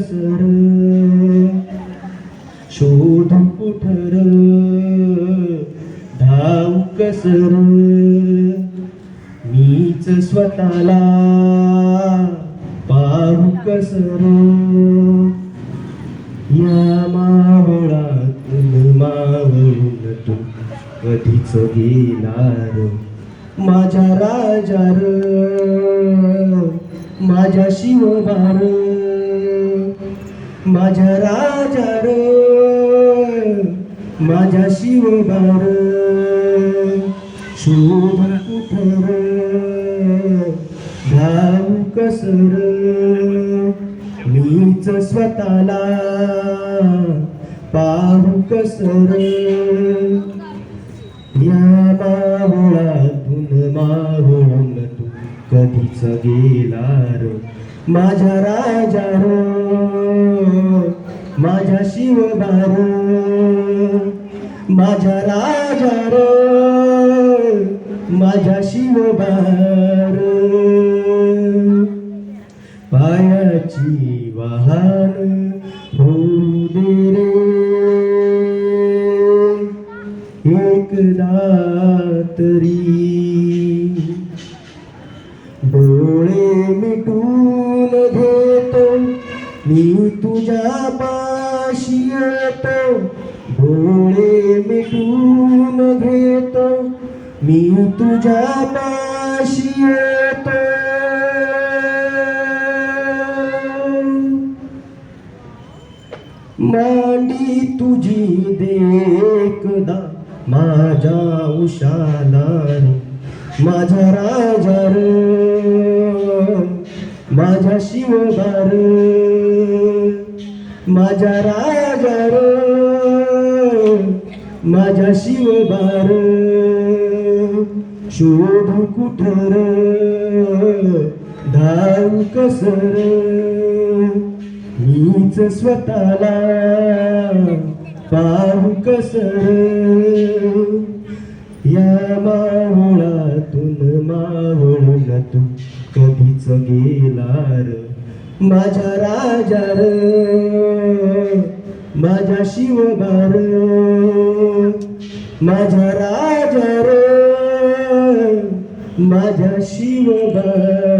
Sir. शोध कुठर धाव कसर मीच स्वतःला पाहू कसर या मावळातून मावळून तू कधीच गेलार? माझ्या राजार माझ्या शिवभार माझ्या राजार माझ्या शिवबार. शोभ कुठर धाव कसर मीच स्वतःला पाहू कसर या मावळातून मावळून तू कधीच गेलार माझ्या राजार माझ्या शिवबार. माझ्या राजार माझ्या शिवबार. पायाची वाहन होऊ दे रे. एकदा तरी डोळे मिटून घेतो मी तुझ्या पा येतो डोळे मिटून घेतो. मी तुझ्या पाशी येतो. मांडी तुझी देखदा माझ्या उशाला माझा राजा रे. माझ्या शिवदार माझ्या राजा रे माझ्या शिवबार शोध कुठर धाव कसर मीच स्वतःला पाहू कसर. या मावळातून मावळून तू कधीच र माझ्या राजार माझ्या शिवबार माझ्या राजार माझ्या शिवबार